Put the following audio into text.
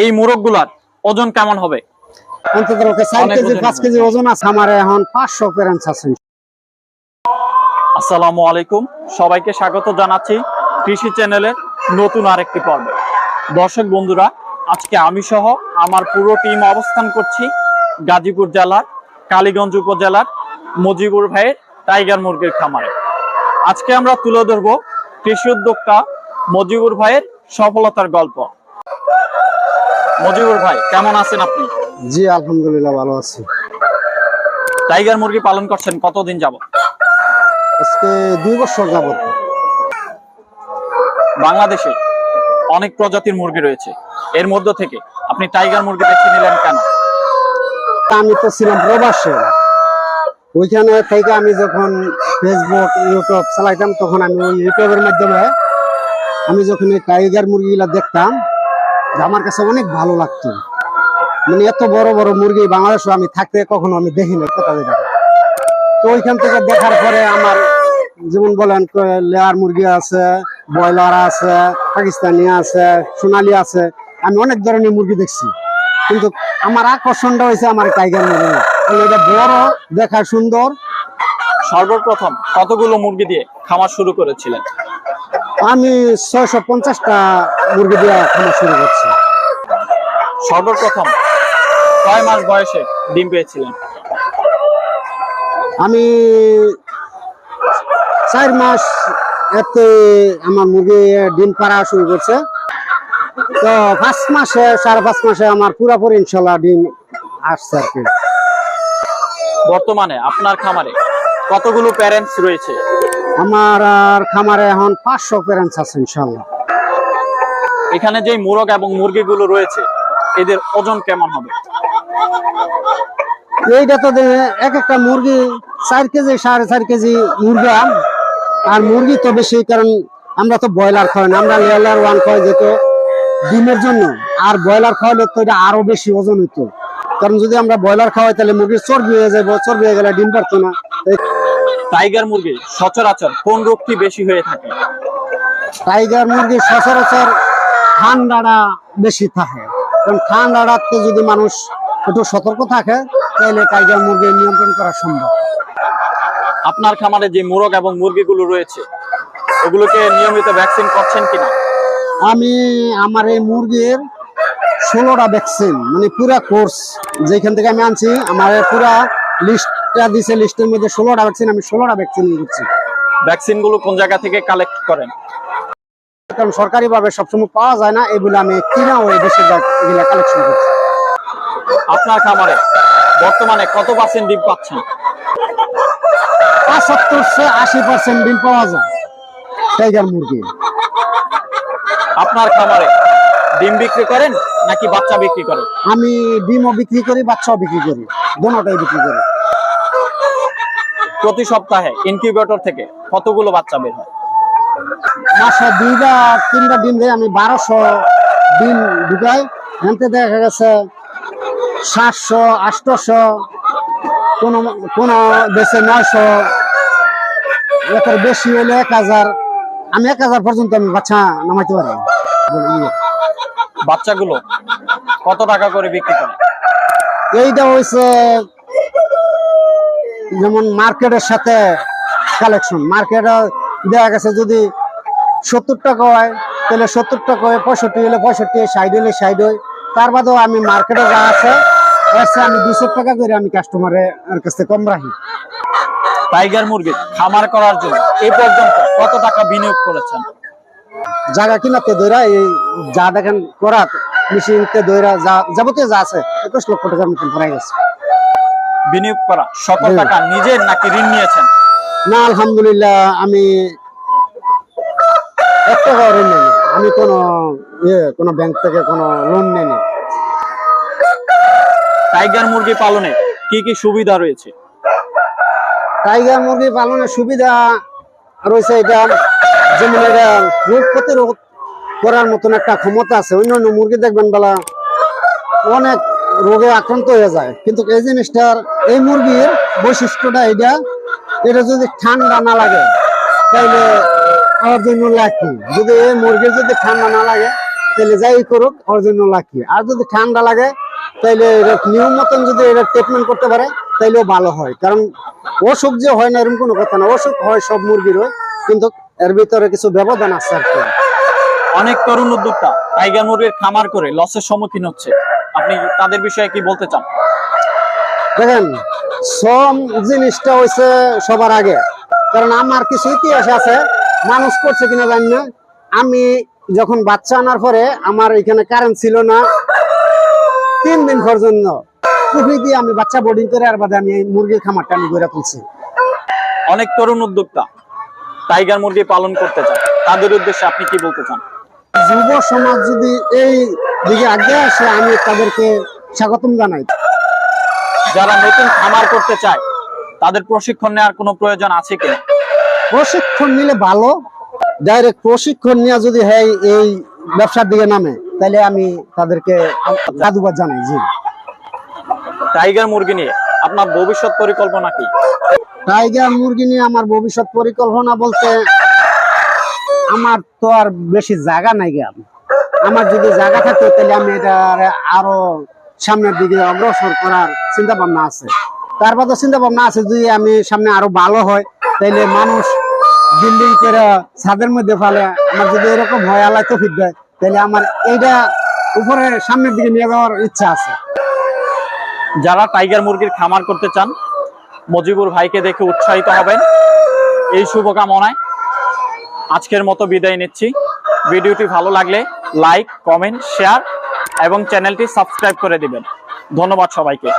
এই মোরগগুলার ওজন কেমন হবে? অন্তত চার কেজি ওজন পাঁচ কেজি ওজন আছে আমার এখন পাঁচশো প্যারেন্টস আছে। আসসালামু আলাইকুম সবাইকে স্বাগত জানাচ্ছি কৃষি চ্যানেলের নতুন আরেকটি পর্বে। দর্শক বন্ধুরা আজকে আমি সহ আমার পুরো টিম অবস্থান করছি গাজীপুর জেলার কালীগঞ্জ উপজেলার মজিবুর ভাইয়ের টাইগার মুরগির খামারে। আজকে আমরা তুলে ধরব কৃষি উদ্যোক্তা মজিবুর ভাইয়ের সফলতার গল্প। মজিবুর ভাই কেমন আছেন আপনি? জি আলহামদুলিল্লাহ ভালো আছি। টাইগার মুরগি পালন করছেন কতদিন যাব আজকে দুই বছর যাবত বাংলাদেশে অনেক প্রজাতির মুরগি রয়েছে। এর মধ্য থেকে আপনি টাইগার মুরগি বেছে নিলেন কেন? আমি তো ছিলাম প্রবাসে। ওইখানে থেকে আমি যখন ফেসবুক ইউটিউব চালাইতাম তখন আমি ওই ইউটিউবের মাধ্যমে আমি যখন এই টাইগার মুরগিগুলা দেখতাম আমার কাছে অনেক ভালো লাগতো। মানে এত বড় বড় মুরগি বাংলাদেশে আমি থাকতে কখনো আমি দেখিনি কথা যেটা তো ওইখান থেকে দেখার পরে আমার যেমন বলেন লেয়ার মুরগি আছে, ব্রয়লার আছে, পাকিস্তানি আছে, সোনালি আছে, আমি অনেক ধরনের মুরগি দেখছি। কিন্তু আমার আকর্ষণটা হয়েছে আমার টাইগার মুরগি। কারণ এটা বড় দেখা সুন্দর। সর্বপ্রথম কতগুলো মুরগি দিয়ে খামার শুরু করেছিলেন? আমি ছয়শো পঞ্চাশটা মুরগি দিয়ে খাওয়া শুরু করছি। সর্বপ্রথম কয় মাস বয়সে ডিম পেয়েছিলেন? আমি চার মাস এতে আমার মুরগি ডিম পাড়া শুরু করছে। তো পাঁচ মাসে সাড়ে পাঁচ মাসে আমার পুরাপুরি ইনশাল্লাহ ডিম আসছে আর কি। বর্তমানে আপনার খামারে কতগুলো প্যারেন্টস রয়েছে? আমার আর খামারে এখন পাঁচশো প্যারেন্টস আছে ইনশাল্লাহ এখানে যে মোরগ এবং মুরগিগুলো রয়েছে এদের ওজন কেমন হবে? এইটা তো এক একটা মুরগি চার কেজি সাড়ে চার কেজি মুরগা আর মুরগি তো বেশি কারণ আমরা তো ব্রয়লার খাই না আমরা লেয়ার ওয়ান খাই যেত ডিমের জন্য। আর ব্রয়লার খাওয়ালে তো এটা আরও বেশি ওজন হইতো। কারণ যদি আমরা ব্রয়লার খাওয়াই তাহলে মুরগির চর্বি হয়ে যাব চর্বি হয়ে গেলে ডিম পারতো না। টাইগার মুরগি সচরাচর কোন রোগটি বেশি হয়ে থাকে? টাইগার মুরগি সচরাচর ঠান্ডাটা বেশি থাকে। কারণ ঠান্ডাটাতে যদি মানুষ একটু সতর্ক থাকে তাহলে টাইগার মুরগি নিয়ন্ত্রণ করা সম্ভব। আপনার খামারে যে মোরগ এবং মুরগিগুলো রয়েছে ওগুলোকে নিয়মিত ভ্যাকসিন করছেন কিনা? আমি আমার এই মুরগির ষোলোটা ভ্যাকসিন মানে পুরা কোর্স যেখান থেকে আমি আনছি আমার পুরা লিস্টটা দিছে লিস্টের মধ্যে ষোলোটা ভ্যাকসিন আমি ষোলোটা ভ্যাকসিন করছি ভ্যাকসিনগুলো কোন জায়গা থেকে কালেক্ট করেন? কারণ সরকারি ভাবে সবসময় পাওয়া যায় না এগুলো আমি কিনা ওই দেশের এগুলা কালেকশন করছি। আপনার খামারে বর্তমানে কত পার্সেন্ট ডিম পাচ্ছেন? পঁচাত্তর আশি পার্সেন্ট ডিম পাওয়া যায় টাইগার মুরগি। আপনার খামারে ডিম বিক্রি করেন নাকি বাচ্চা বিক্রি করেন? আমি ডিমও বিক্রি করি বাচ্চাও বিক্রি করি দোনোটাই বিক্রি করি। প্রতি সপ্তাহে ইনকিউবেটর থেকে কতগুলো বাচ্চা বের হয়? মাসে দুইটা তিনটা ডিম দেয় আমি বারোশো ডিম ঢুকাই। এনতে দেখা গেছে সাতশো আটশোশো কোনো কোনো দেশে নয়শো। একের বেশি হলে এক হাজার। আমি এক হাজার পর্যন্ত আমি বাচ্চা নামাইতে পারি। বাচ্চাগুলো কত টাকা করে বিক্রি করেন এইটা হয়েছে যেমন মার্কেটের সাথে কালেকশন মার্কেটে দেখা গেছে যদি সত্তর টাকা হয় তাহলে সত্তর টাকা হয় পঁয়ষট্টি হলে পঁয়ষট্টি ষাট হলে ষাট হয়। তার বাদেও আমি মার্কেটে যা আছে চেয়ে আমি দুশো টাকা করে আমি কাস্টমারের কাছ কম রাখি। টাইগার মুরগি খামার করার জন্য। এই পর্যন্ত কত টাকা বিনিয়োগ করেছেন? জায়গা কিনাতে দইরা এই যা দেখেন করা মেশিনতে দইরা যা যাবতীয় যা আছে একুশ লক্ষ টাকার মতন পড়ে গেছে। বিনিয়োগ করা সকল। টাকা নিজের নাকি ঋণ নিয়েছেন? না আলহামদুলিল্লাহ আমি এক টাকা ঋণ নেই আমি কোনো ইয়ে কোনো ব্যাংক থেকে কোনো লোন নেই টাইগার মুরগি পালনে কি কি সুবিধা রয়েছে? টাইগার মুরগি পালনের সুবিধা রয়েছে এটা যেমন এটা রোগ প্রতিরোধ করার মতন একটা ক্ষমতা আছে। অন্য অন্য মুরগি দেখবেন বেলা অনেক রোগে আক্রান্ত হয়ে যায়। কিন্তু এই জিনিসটার এই মুরগির বৈশিষ্ট্যটা এটা এটা যদি ঠান্ডা না লাগে আমার জন্য লাকি। যদি এই মুরগির যদি ঠান্ডা না লাগে, তাহলে যাই করুক ওর জন্য লাকি। আর যদি ঠান্ডা লাগে তাইলে নিয়ম মতন যদি এটা ট্রিটমেন্ট করতে পারে তাইলেও ভালো হয়। কারণ অসুখ যে হয় না, এরকম কোনো কথা না। অসুখ হয় সব মুরগির হয় কিন্তু এর ভিতরে কিছু ব্যবধান আছে আর কি। অনেক তরুণ উদ্যোক্তা টাইগার মুরগির খামার করে লসের সম্মুখীন হচ্ছে। আপনি তাদের বিষয়ে কি বলতে চান? দেখেন শ্রম জিনিসটা হয়েছে সবার আগে। কারণ আমার কিছু ইতিহাস আছে মানুষ করছে কিনা জানি না। আমি যখন বাচ্চা আনার পরে আমার এখানে কারেন্ট ছিল না তিন দিন পর্যন্ত পুকুরি দিয়ে আমি বাচ্চা বোর্ডিং করে আর বাদে আমি মুরগির খামারটা আমি গড়ে তুলছি। অনেক তরুণ উদ্যোক্তা টাইগার মুরগি পালন করতে চান। তাদের উদ্দেশ্যে আপনি কি বলতে চান? যুব সমাজ যদি এই দিকে আগে আসে আমি তাদেরকে স্বাগতম জানাই। যারা নতুন খামার করতে চায় তাদের প্রশিক্ষণ নেওয়ার কোনো প্রয়োজন আছে কিনা? প্রশিক্ষণ নিলে ভালো। ডাইরেক্ট প্রশিক্ষণ নিয়ে যদি হয় এই ব্যবসার দিকে নামে তাহলে আমি তাদেরকে সাধুবাদ জানাই জি। টাইগার মুরগি নিয়ে আপনার ভবিষ্যৎ পরিকল্পনা কি? টাইগার মুরগি নিয়ে আমার ভবিষ্যৎ পরিকল্পনা বলতে আমার তো আর বেশি জায়গা নাই জ্ঞান আমার যদি জায়গা থাকতো, তাহলে আমি এটা আরও সামনের দিকে অগ্রসর করার চিন্তা ভাবনা আছে। তারপর তো চিন্তা ভাবনা আছে যদি আমি সামনে আরও ভালো হয় তাইলে মানুষ বিল্ডিং করে ছাদের মধ্যে ফেলে। আমার যদি এরকম হয়, আল্লাহ তো ফিট দেয়, তাহলে আমার এইটা উপরে সামনের দিকে নিয়ে যাওয়ার ইচ্ছা আছে। যারা টাইগার মুরগির খামার করতে চান, মজিবুর ভাইকে দেখে উৎসাহিত হবেন। এই শুভকামনায় আজকের মতো বিদায় নিচ্ছি। ভিডিওটি ভালো লাগলে লাইক, কমেন্ট, শেয়ার এবং চ্যানেলটি সাবস্ক্রাইব করে দিবেন। ধন্যবাদ সবাইকে।